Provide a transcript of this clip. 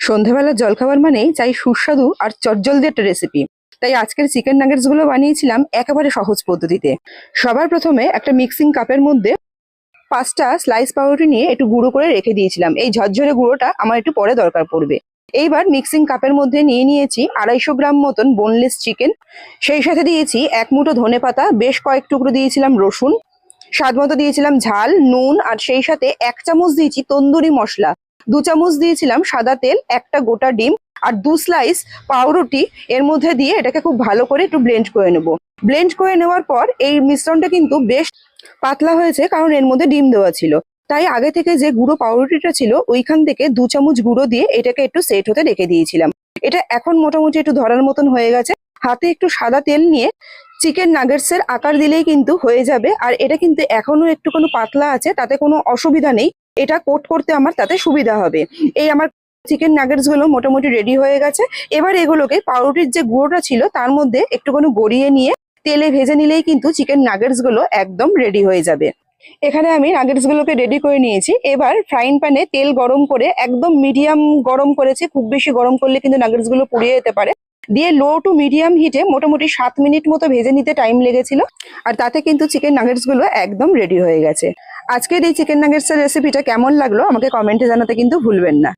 সন্ধেবেলার জলখাবার মানেই চাই সুস্বাদু আর চটজলদি একটা রেসিপি তাই আজকের চিকেন নাগেটসগুলো বানিয়েছিলাম একেবারে সহজ পদ্ধতিতে। সবার প্রথমে একটা মিক্সিং কাপের মধ্যে পাঁচটা স্লাইস পাউরুটি নিয়ে একটু গুঁড়ো করে রেখে দিয়েছিলাম। এই ঝরঝরে গুঁড়োটা আমার একটু পরে দরকার পড়বে। এইবার মিক্সিং কাপের মধ্যে নিয়ে নিয়েছি আড়াইশো গ্রাম মতন বোনলেস চিকেন সেই সাথে দিয়েছি এক মুঠো ধনে পাতা, বেশ কয়েক টুকরো দিয়েছিলাম রসুন। স্বাদ মতো দিয়েছিলাম ঝাল, নুন, আর সেই সাথে এক চামচ দিয়েছি তন্দুরি মশলা। দু চামচ দিয়েছিলাম সাদা তেল, একটা গোটা ডিম আর দু স্লাইস পাউরুটি। এর মধ্যে দিয়ে এটাকে খুব ভালো করে একটু ব্লেন্ড করে নেব। ব্লেন্ড করে নেওয়ার পর এই মিশ্রণটা কিন্তু বেশ পাতলা হয়েছে কারণ এর মধ্যে ডিম দেওয়া ছিল। তাই আগে থেকে যে গুঁড়ো পাউরুটিটা ছিল, ওইখান থেকে দু চামচ গুঁড়ো দিয়ে এটাকে একটু সেট হতে রেখে দিয়েছিলাম। এটা এখন মোটামুটি একটু ধরার মতন হয়ে গেছে। হাতে একটু সাদা তেল নিয়ে চিকেন নাগেটস এর আকার দিলেই কিন্তু হয়ে যাবে। আর এটা কিন্তু এখনও একটু কোনো পাতলা আছে, তাতে কোনো অসুবিধা নেই। এটা কোট করতে আমার তাতে সুবিধা হবে। এই আমার চিকেন নাগেটসগুলো মোটামুটি রেডি হয়ে গেছে। এবার এগুলোকে পাউরুটির যে গুঁড়োটা ছিল, তার মধ্যে একটুখানি গড়িয়ে নিয়ে তেলে ভেজে নিলেই কিন্তু চিকেন নাগেটসগুলো একদম রেডি হয়ে যাবে। এখানে আমি নাগেটস গুলোকে রেডি করে নিয়েছি। এবার ফ্রাইং প্যানে তেল গরম করে, একদম মিডিয়াম গরম করেছি, খুব বেশি গরম করলে কিন্তু নাগেটসগুলো পুড়িয়ে যেতে পারে। দিয়ে লো টু মিডিয়াম হিটে মোটামুটি সাত মিনিট মতো ভেজে নিতে টাইম লেগেছিল। আর তাতে কিন্তু চিকেন নাগেটসগুলো একদম রেডি হয়ে গেছে। আজকের এই চিকেন নাগেটসের রেসিপিটা কেমন লাগল আমাকে কমেন্টে জানাতে কিন্তু ভুলবেন না।